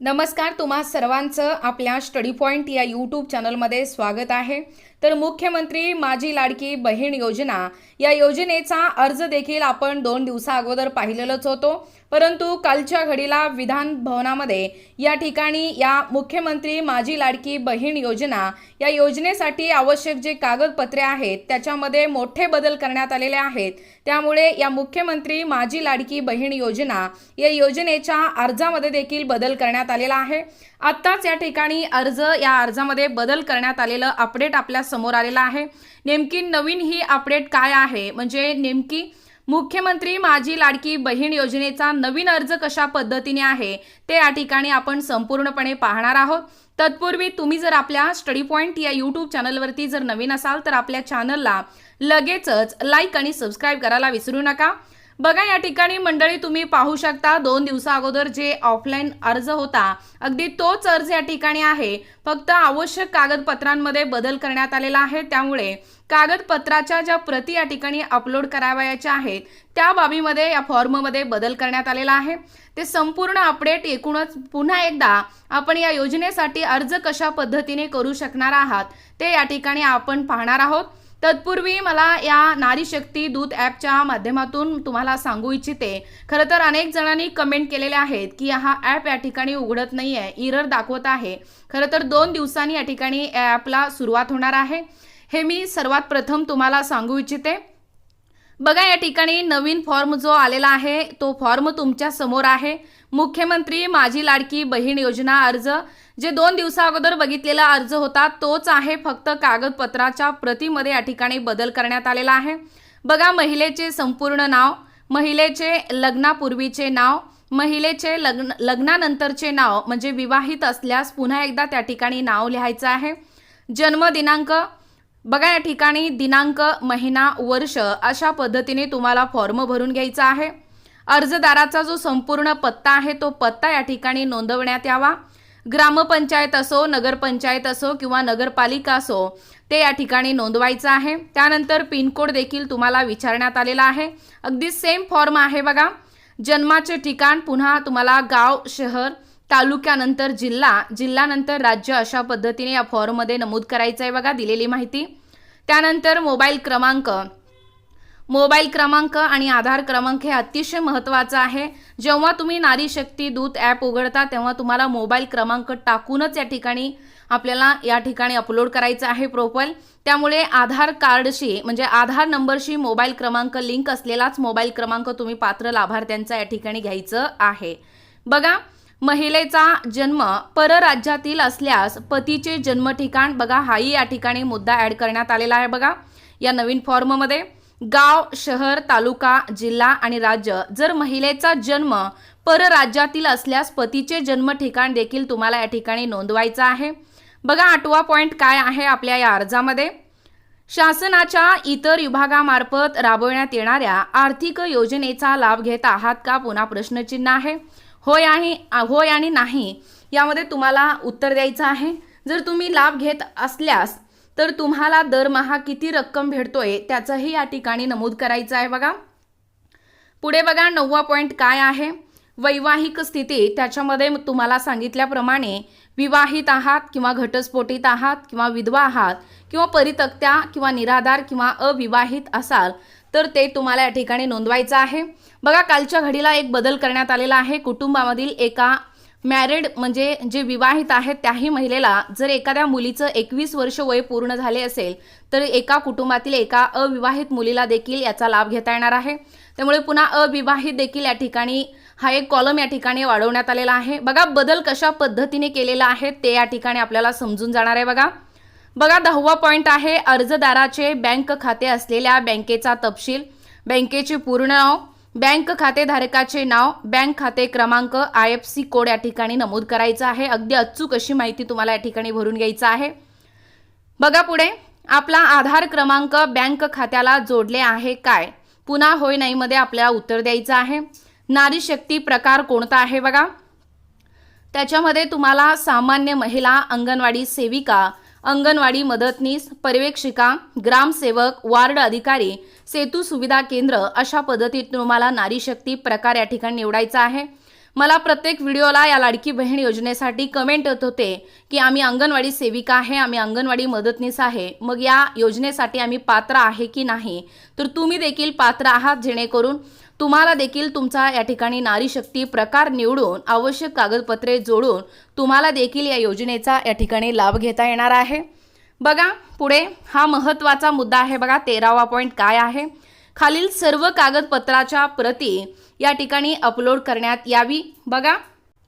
नमस्कार तुम्हा सर्वांचं आपल्या स्टडी पॉईंट या यूट्यूब चॅनलमध्ये स्वागत आहे. तर मुख्यमंत्री माझी लाडकी बहीण योजना. या योजनेचा अर्ज देखील आपण दोन दिवसा अगोदर पाहिलेलंच होतो. परंतु कालच्या घडीला विधान भवनामध्ये या ठिकाणी या मुख्यमंत्री माझी लाडकी बहीण योजना या योजनेसाठी आवश्यक जे कागदपत्रे आहेत त्याच्यामध्ये मोठे बदल करण्यात आलेले आहेत. त्यामुळे या मुख्यमंत्री माझी लाडकी बहीण योजना या योजनेच्या अर्जामध्ये देखील बदल करण्यात आलेला आहे. आत्ताच या ठिकाणी अर्ज या अर्जामध्ये बदल करण्यात आलेलं अपडेट आपल्या समोर आलेला आहे. नेमकी नवीन ही अपडेट काय आहे? म्हणजे नेमकी मुख्यमंत्री माझी लाडकी बहीण योजनेचा नवीन अर्ज कशा पद्धतीने आहे ते या ठिकाणी आपण संपूर्णपणे पाहणार आहोत. तत्पूर्वी तुम्ही जर आपल्या स्टडी पॉईंट या यूट्यूब चॅनलवरती जर नवीन असाल तर आपल्या चॅनलला लगेचच लाईक आणि सबस्क्राईब करायला विसरू नका. बघा या ठिकाणी मंडळी तुम्ही पाहू शकता दोन दिवसा अगोदर जे ऑफलाईन अर्ज होता अगदी तोच अर्ज या ठिकाणी आहे. फक्त आवश्यक कागदपत्रांमध्ये बदल करण्यात आलेला आहे. त्यामुळे कागदपत्राच्या ज्या प्रती या ठिकाणी अपलोड करावयाच्या आहेत त्या बाबीमध्ये या फॉर्ममध्ये बदल करण्यात आलेला आहे. ते संपूर्ण अपडेट एकूणच पुन्हा एकदा आपण या योजनेसाठी अर्ज कशा पद्धतीने करू शकणार आहात ते या ठिकाणी आपण पाहणार आहोत. तत्पूर्वी मला या नारी शक्ती दूत ॲपच्या माध्यमातून तुम्हाला सांगू इच्छिते खरं तर अनेक जणांनी कमेंट केलेले आहेत की हा ॲप या ठिकाणी उघडत नाही आहे इरर दाखवत आहे. खरं तर दोन दिवसांनी या ठिकाणी या ॲपला सुरुवात होणार आहे. हे मी सर्वात प्रथम तुम्हाला सांगू इच्छिते. बघा या ठिकाणी नवीन फॉर्म जो आलेला आहे तो फॉर्म तुमच्यासमोर आहे. मुख्यमंत्री माझी लाडकी बहीण योजना अर्ज. जे दोन दिवसा अगोदर बघितलेला अर्ज होता तोच आहे फक्त कागदपत्राच्या प्रतीमध्ये या ठिकाणी बदल करण्यात आलेला आहे. बघा महिलेचे संपूर्ण नाव महिलेचे लग्नापूर्वीचे नाव महिलेचे लग्न लग्नानंतरचे नाव म्हणजे विवाहित असल्यास पुन्हा एकदा त्या ठिकाणी नाव लिहायचं आहे. जन्मदिनांक बघा या ठिकाणी दिनांक महिना वर्ष अशा पद्धतीने तुम्हाला फॉर्म भरून घ्यायचा आहे. अर्जदाराचा जो संपूर्ण पत्ता आहे तो पत्ता या ठिकाणी नोंदवण्यात यावा. ग्रामपंचायत असो नगरपंचायत असो किंवा नगरपालिका असो ते या ठिकाणी नोंदवायचं आहे. त्यानंतर पिनकोड देखील तुम्हाला विचारण्यात आलेला आहे. अगदी सेम फॉर्म आहे बघा. जन्माचे ठिकाण पुन्हा तुम्हाला गाव शहर तालुक्यानंतर जिल्हा जिल्ह्यानंतर राज्य अशा पद्धतीने या फॉर्ममध्ये नमूद करायचं आहे बघा दिलेली माहिती. त्यानंतर मोबाईल क्रमांक. मोबाईल क्रमांक आणि आधार क्रमांक हे अतिशय महत्त्वाचं आहे. जेव्हा तुम्ही नारी शक्ती दूत ॲप उघडता तेव्हा तुम्हाला मोबाईल क्रमांक टाकूनच या ठिकाणी आपल्याला या ठिकाणी अपलोड करायचं आहे प्रोफाईल. त्यामुळे आधार कार्डशी म्हणजे आधार नंबरशी मोबाईल क्रमांक लिंक असलेलाच मोबाईल क्रमांक तुम्ही पात्र लाभार्थ्यांचा या ठिकाणी घ्यायचं आहे. बघा महिलेचा जन्म परराज्यातील असल्यास पतीचे जन्म ठिकाण बघा हाही या ठिकाणी मुद्दा ॲड करण्यात आलेला आहे बघा. या नवीन फॉर्ममध्ये गाव शहर तालुका जिल्हा आणि राज्य जर महिलेचा जन्म परराज्यातील असल्यास पतीचे जन्म ठिकाण देखील तुम्हाला या ठिकाणी नोंदवायचं आहे. बघा आठवा पॉईंट काय आहे आपल्या या अर्जामध्ये? शासनाच्या इतर विभागामार्फत राबवण्यात येणाऱ्या आर्थिक योजनेचा लाभ घेत आहात का? पुन्हा प्रश्नचिन्ह आहे. होय आणि होय आणि नाही यामध्ये तुम्हाला उत्तर द्यायचं आहे. जर तुम्ही लाभ घेत असल्यास तर तुम्हाला दरमहा किती रक्कम भेटतोय त्याचंही या ठिकाणी नमूद करायचं आहे बघा. पुढे बघा नववा पॉईंट काय आहे? वैवाहिक स्थिती त्याच्यामध्ये तुम्हाला सांगितल्याप्रमाणे विवाहित आहात किंवा घटस्फोटित आहात किंवा विधवा आहात किंवा परितक्त्या किंवा निराधार किंवा अविवाहित असाल तर ते तुम्हाला या ठिकाणी नोंदवायचं आहे. बघा कालच्या घडीला एक बदल करण्यात आलेला आहे. कुटुंबामधील एका मॅरिड म्हणजे जे विवाहित आहेत त्याही महिलेला जर एखाद्या मुलीचं एकवीस वर्ष वय पूर्ण झाले असेल तर एका कुटुंबातील एका अविवाहित मुलीला देखील याचा लाभ घेता येणार आहे. त्यामुळे पुन्हा अविवाहित देखील या ठिकाणी हा एक कॉलम या ठिकाणी वाढवण्यात आलेला आहे. बघा बदल कशा पद्धतीने केलेला आहे ते या ठिकाणी आपल्याला समजून जाणार आहे बघा. बघा दहावा पॉईंट आहे अर्जदाराचे बँक खाते असलेल्या बँकेचा तपशील. बँकेचे पूर्ण नाव बँक खातेधारकाचे नाव बँक खाते क्रमांक आय एफ सी कोड या ठिकाणी नमूद करायचा आहे. अगदी अचूक अशी माहिती तुम्हाला या ठिकाणी भरून घ्यायचं आहे. बघा पुढे आपला आधार क्रमांक बँक खात्याला जोडले आहे काय? पुन्हा होय नाहीमध्ये आपल्याला उत्तर द्यायचं आहे. नारी शक्ती प्रकार कोणता आहे बघा? त्याच्यामध्ये तुम्हाला सामान्य महिला अंगणवाडी सेविका अंगणवाडी मदतनीस पर्यवेक्षिका ग्रामसेवक वार्ड अधिकारी सेतू सुविधा केंद्र अशा पद्धतीत तुम्हाला नारी शक्ती प्रकार या ठिकाणी निवडायचा आहे. मला प्रत्येक व्हिडिओला या लाडकी बहीण योजनेसाठी कमेंट येत होते की आम्ही अंगणवाडी सेविका आहे आम्ही अंगणवाडी मदतनीस आहे. मग या योजनेसाठी आम्ही पात्र आहे की नाही? तर तुम्ही देखील पात्र आहात जेणेकरून तुम्हाला देखील तुमचा या ठिकाणी नारी शक्ती प्रकार निवडून आवश्यक कागदपत्रे जोडून तुम्हाला देखील या योजनेचा या ठिकाणी लाभ घेता येणार आहे. बघा पुढे हा महत्त्वाचा मुद्दा आहे बघा तेरावा पॉईंट काय आहे? खालील सर्व कागदपत्राच्या प्रती या ठिकाणी अपलोड करण्यात यावी. बघा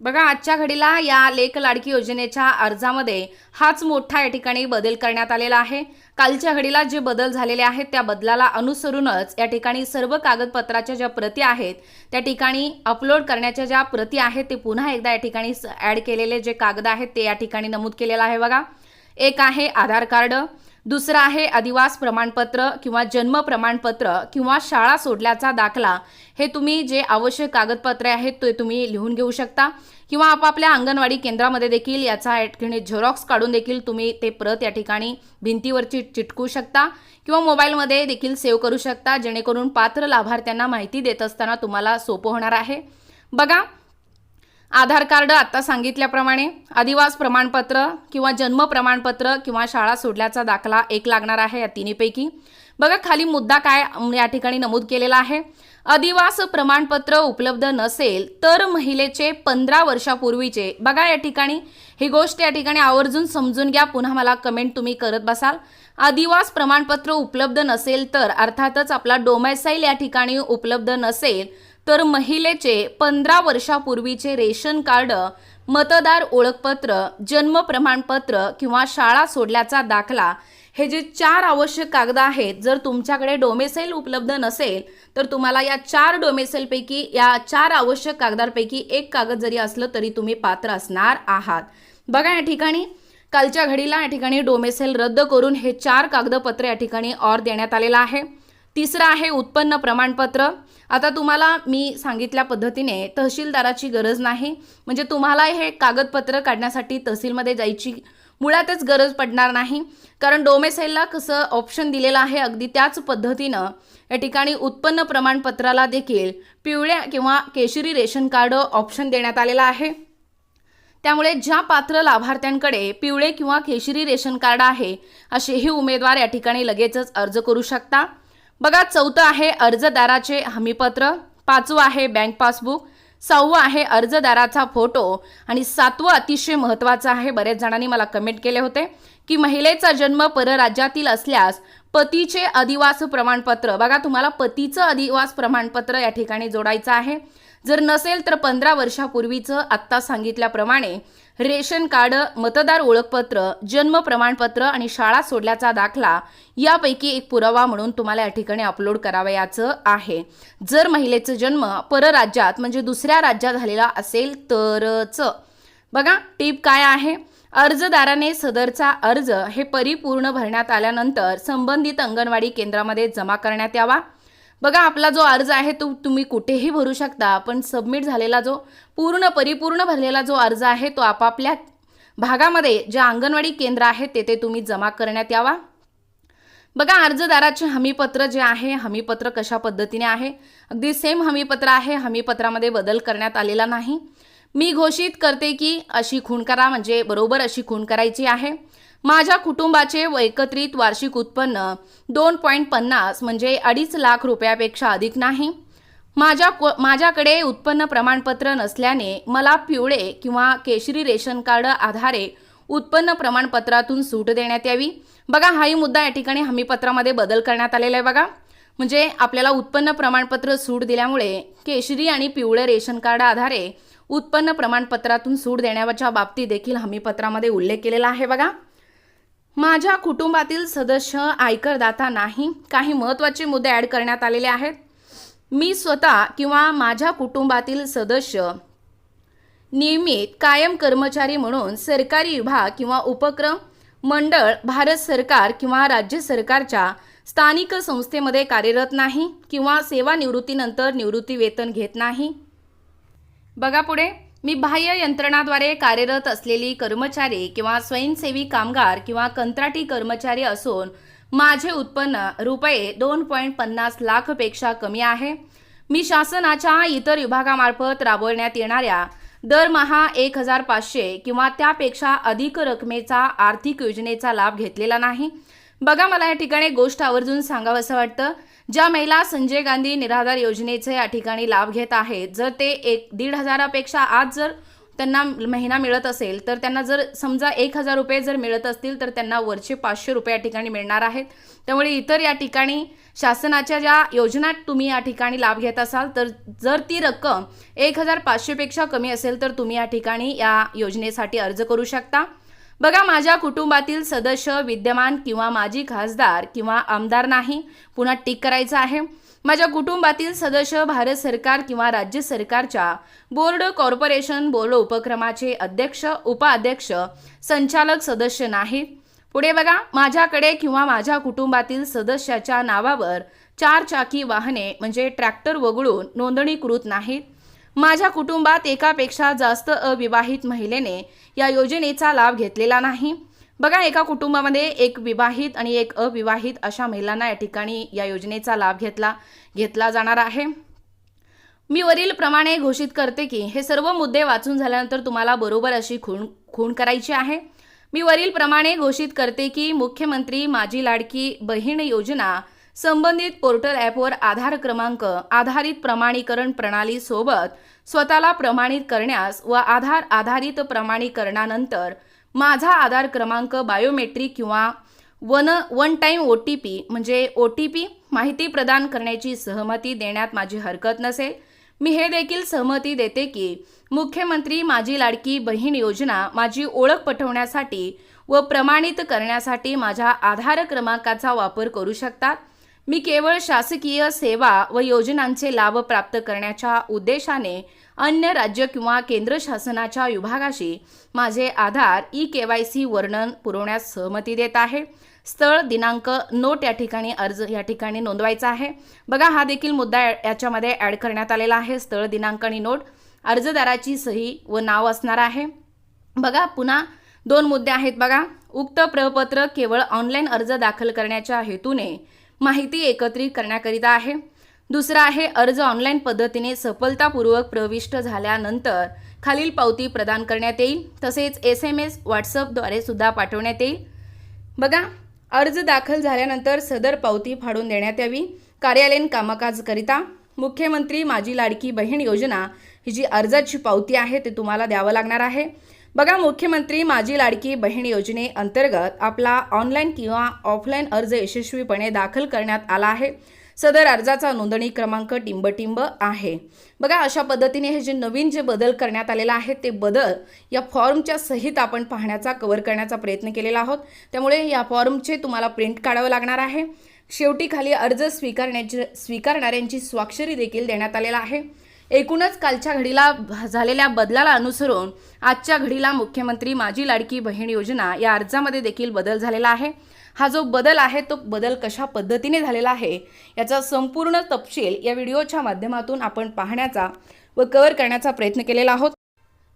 बघा आजच्या घडीला या लेख लाडकी योजनेच्या अर्जामध्ये हाच मोठा या ठिकाणी बदल करण्यात आलेला आहे. कालच्या घडीला जे बदल झालेले आहेत त्या बदलाला अनुसरूनच या ठिकाणी सर्व कागदपत्राच्या ज्या प्रती आहेत त्या ठिकाणी अपलोड करण्याच्या ज्या प्रती आहेत ते पुन्हा एकदा या ठिकाणी ॲड केलेले जे कागद आहेत ते या ठिकाणी नमूद केलेलं आहे बघा. एक आहे आधार कार्ड दुसरं आहे अधिवास प्रमाणपत्र किंवा जन्म प्रमाणपत्र किंवा शाळा सोडल्याचा दाखला. हे तुम्ही जे आवश्यक कागदपत्रे आहेत ते तुम्ही लिहून घेऊ शकता. किंवा आपापल्या अंगणवाडी केंद्रामध्ये देखील याचा ठिकाणी झेरॉक्स काढून देखील तुम्ही ते प्रत या ठिकाणी भिंतीवरची चिटकू शकता. किंवा मोबाईलमध्ये देखील सेव्ह करू शकता जेणेकरून पात्र लाभार्थ्यांना माहिती देत असताना तुम्हाला सोपं होणार आहे. बघा आधार कार्ड आत्ता सांगितल्याप्रमाणे अधिवास प्रमाणपत्र किंवा जन्म प्रमाणपत्र किंवा शाळा सोडल्याचा दाखला एक लागणार आहे या तिन्हीपैकी. बघा खाली मुद्दा काय या ठिकाणी नमूद केलेला आहे. अधिवास प्रमाणपत्र उपलब्ध नसेल तर महिलेचे पंधरा वर्षापूर्वीचे. बघा या ठिकाणी ही गोष्ट या ठिकाणी आवर्जून समजून घ्या. पुन्हा मला कमेंट तुम्ही करत बसाल. अधिवास प्रमाणपत्र उपलब्ध नसेल तर अर्थातच आपला डोमॅसाईल या ठिकाणी उपलब्ध नसेल तर महिलेचे पंधरा वर्षापूर्वीचे रेशन कार्ड मतदार ओळखपत्र जन्म प्रमाणपत्र किंवा शाळा सोडल्याचा दाखला हे जे चार आवश्यक कागद आहेत जर तुमच्याकडे डोमेसेल उपलब्ध नसेल तर तुम्हाला या चार डोमेसेलपैकी या चार आवश्यक कागदांपैकी एक कागद जरी असलं तरी तुम्ही पात्र असणार आहात. बघा या ठिकाणी कालच्या घडीला या ठिकाणी डोमेसेल रद्द करून हे चार कागदपत्र या ठिकाणी ऑर देण्यात आलेलं आहे. तिसरं आहे उत्पन्न प्रमाणपत्र. आता तुम्हाला मी सांगितल्या पद्धतीने तहसीलदाराची गरज नाही. म्हणजे तुम्हाला हे कागदपत्र काढण्यासाठी तहसीलमध्ये जायची मुळातच गरज पडणार नाही. कारण डोमेसेलला कसं ऑप्शन दिलेलं आहे अगदी त्याच पद्धतीनं या ठिकाणी उत्पन्न प्रमाणपत्राला देखील पिवळ्या किंवा केशरी रेशन कार्ड ऑप्शन देण्यात आलेला आहे. त्यामुळे ज्या पात्र लाभार्थ्यांकडे पिवळे किंवा केशरी रेशन कार्ड आहे असेही उमेदवार या ठिकाणी लगेचच अर्ज करू शकता. बघा चौथं आहे अर्जदाराचे हमीपत्र पाचवं आहे बँक पासबुक सहावं आहे अर्जदाराचा फोटो आणि सातवं अतिशय महत्त्वाचं आहे. बरेच जणांनी मला कमेंट केले होते की महिलेचा जन्म परराज्यातील असल्यास पतीचे अधिवास प्रमाणपत्र बघा तुम्हाला पतीचं अधिवास प्रमाणपत्र या ठिकाणी जोडायचं आहे. जर नसेल तर पंधरा वर्षापूर्वीचं आत्ता सांगितल्याप्रमाणे रेशन कार्ड मतदार ओळखपत्र जन्म प्रमाणपत्र आणि शाळा सोडल्याचा दाखला यापैकी एक पुरावा म्हणून तुम्हाला या ठिकाणी अपलोड करावयाचं आहे. जर महिलेचं जन्म परराज्यात म्हणजे दुसऱ्या राज्यात झालेला असेल तरच. बघा टीप काय आहे? अर्जदाराने सदरचा अर्ज हे परिपूर्ण भरण्यात आल्यानंतर संबंधित अंगणवाडी केंद्रामध्ये जमा करण्यात यावा. बघा आपला जो अर्ज आहे तो तुम्ही कुठेही भरू शकता पण सबमिट झालेला जो पूर्ण परिपूर्ण भरलेला जो अर्ज आहे तो आपापल्या भागामध्ये ज्या अंगणवाडी केंद्र आहेत तेथे तुम्ही जमा करण्यात यावा. बघा अर्जदाराचे हमीपत्र जे आहे हमीपत्र कशा पद्धतीने आहे? अगदी सेम हमीपत्र आहे हमीपत्रामध्ये बदल करण्यात आलेला नाही. मी घोषित करते की अशी खूण करा म्हणजे बरोबर अशी खूण करायची आहे. माझ्या कुटुंबाचे एकत्रित वार्षिक उत्पन्न दोन पॉईंट पन्नास म्हणजे अडीच लाख रुपयापेक्षा अधिक नाही. माझ्या को माझ्याकडे उत्पन्न प्रमाणपत्र नसल्याने मला पिवळे किंवा केशरी रेशन कार्ड आधारे उत्पन्न प्रमाणपत्रातून सूट देण्यात यावी. बघा हाही मुद्दा या ठिकाणी हमीपत्रामध्ये बदल करण्यात आलेला आहे बघा. म्हणजे आपल्याला उत्पन्न प्रमाणपत्र सूट दिल्यामुळे केशरी आणि पिवळे रेशन कार्ड आधारे उत्पन्न प्रमाणपत्रातून सूट देण्याच्या बाबतीत देखील हमीपत्रामध्ये उल्लेख केलेला आहे बघा. माझ्या कुटुंबातील सदस्य आयकरदाता नाही. काही महत्त्वाचे मुद्दे ॲड करण्यात आलेले आहेत. मी स्वतः किंवा माझ्या कुटुंबातील सदस्य नियमित कायम कर्मचारी म्हणून सरकारी विभाग किंवा उपक्रम मंडळ भारत सरकार किंवा राज्य सरकारच्या स्थानिक संस्थेमध्ये कार्यरत नाही किंवा सेवानिवृत्तीनंतर निवृत्ती वेतन घेत नाही. बघा पुढे. मी बाह्य यंत्रणाद्वारे कार्यरत असलेली कर्मचारी किंवा स्वयंसेवी कामगार किंवा कंत्राटी कर्मचारी असून माझे उत्पन्न रुपये दोन पॉईंट पन्नास लाखपेक्षा कमी आहे. मी शासनाच्या इतर विभागामार्फत राबवण्यात येणाऱ्या दरमहा एक हजार पाचशे किंवा त्यापेक्षा अधिक रकमेचा आर्थिक योजनेचा लाभ घेतलेला नाही. बघा मला या ठिकाणी एक गोष्ट आवर्जून सांगावं असं वाटतं. ज्या महिला संजय गांधी निराधार योजनेचे या ठिकाणी लाभ घेत आहेत जर ते एक दीड हजारापेक्षा आज जर त्यांना महिना मिळत असेल तर त्यांना जर समजा एक हजार रुपये जर मिळत असतील तर त्यांना वरचे पाचशे रुपये या ठिकाणी मिळणार आहेत. त्यामुळे इतर या ठिकाणी शासनाच्या ज्या योजना तुम्ही या ठिकाणी लाभ घेत असाल तर जर ती रक्कम एक हजार पाचशेपेक्षा कमी असेल तर तुम्ही या ठिकाणी या योजनेसाठी अर्ज करू शकता. बघा माझ्या कुटुंबातील सदस्य विद्यमान किंवा माजी खासदार किंवा आमदार नाही पुन्हा टिक करायचं आहे. माझ्या कुटुंबातील सदस्य भारत सरकार किंवा राज्य सरकारच्या बोर्ड कॉर्पोरेशन बोर्ड उपक्रमाचे अध्यक्ष उपाध्यक्ष संचालक सदस्य नाहीत पुढे बघा माझ्याकडे किंवा माझ्या कुटुंबातील सदस्याच्या नावावर चार चाकी वाहने म्हणजे ट्रॅक्टर वगळून नोंदणीकृत नाहीत माझ्या कुटुंबात एकापेक्षा जास्त अविवाहित महिलेने या योजनेचा लाभ घेतलेला नाही. बघा एका कुटुंबामध्ये एक विवाहित आणि एक अविवाहित अशा महिलांना या ठिकाणी या योजनेचा लाभ घेतला घेतला जाणार आहे. मी वरील प्रमाणे घोषित करते की हे सर्व मुद्दे वाचून झाल्यानंतर तुम्हाला बरोबर अशी खूण खूण करायची आहे. मी वरील प्रमाणे घोषित करते की मुख्यमंत्री माझी लाडकी बहीण योजना संबंधित पोर्टल ॲपवर आधार क्रमांक आधारित प्रमाणीकरण प्रणालीसोबत स्वतःला प्रमाणित करण्यास व आधार आधारित प्रमाणीकरणानंतर माझा आधार क्रमांक बायोमेट्रिक किंवा one one time O T P म्हणजे ओ टी पी माहिती प्रदान करण्याची सहमती देण्यात माझी हरकत नसेल. मी हे देखील सहमती देते की मुख्यमंत्री माझी लाडकी बहीण योजना माझी ओळख पटवण्यासाठी व प्रमाणित करण्यासाठी माझ्या आधार क्रमांकाचा वापर करू शकतात. मी केवळ शासकीय सेवा व योजनांचे लाभ प्राप्त करण्याच्या उद्देशाने अन्य राज्य किंवा केंद्र शासनाच्या विभागाशी माझे Aadhaar E K Y C वर्णन पुरवण्यास सहमती देत आहे. स्थळ दिनांक नोट या ठिकाणी अर्ज या ठिकाणी नोंदवायचा आहे. बघा हा देखील मुद्दा या- याच्यामध्ये ॲड करण्यात आलेला आहे. स्थळ दिनांक आणि नोट अर्जदाराची सही व नाव असणार आहे. बघा पुन्हा दोन मुद्दे आहेत बघा. उक्त प्रपत्र केवळ ऑनलाईन अर्ज दाखल करण्याच्या हेतूने माहिती एकत्रित करण्याकरिता आहे. दुसरा आहे अर्ज ऑनलाईन पद्धतीने सफलतापूर्वक प्रविष्ट झाल्यानंतर खालील पावती प्रदान करण्यात येईल. तसेच एस एम एस व्हॉट्सअपद्वारे सुद्धा पाठवण्यात येईल. बघा अर्ज दाखल झाल्यानंतर सदर पावती फाडून देण्यात यावी. कार्यालयीन कामकाजकरिता मुख्यमंत्री माझी लाडकी बहीण योजना ही जी अर्जाची पावती आहे ते तुम्हाला द्यावं लागणार आहे. बघा मुख्यमंत्री माझी लाडकी बहीण योजनेअंतर्गत आपला ऑनलाईन किंवा ऑफलाईन अर्ज यशस्वीपणे दाखल करण्यात आला आहे. सदर अर्जाचा नोंदणी क्रमांक टिंबटिंब आहे. बघा अशा पद्धतीने हे जे नवीन जे बदल करण्यात आलेला आहे ते बदल या फॉर्मच्या सहित आपण पाहण्याचा कव्हर करण्याचा प्रयत्न केलेला आहोत. त्यामुळे या फॉर्मचे तुम्हाला प्रिंट काढावं लागणार आहे. शेवटी खाली अर्ज स्वीकारण्याची स्वीकारणाऱ्यांची स्वाक्षरी देखील देण्यात आलेला आहे. एकूणच कालच्या घडीला झालेल्या बदलाला अनुसरून आजच्या घडीला मुख्यमंत्री माझी लाडकी बहीण योजना या अर्जामध्ये देखील बदल झालेला आहे. हा जो बदल आहे तो बदल कशा पद्धतीने झालेला आहे याचा संपूर्ण तपशील या व्हिडिओच्या माध्यमातून आपण पाहण्याचा व कव्हर करण्याचा प्रयत्न केलेला आहोत.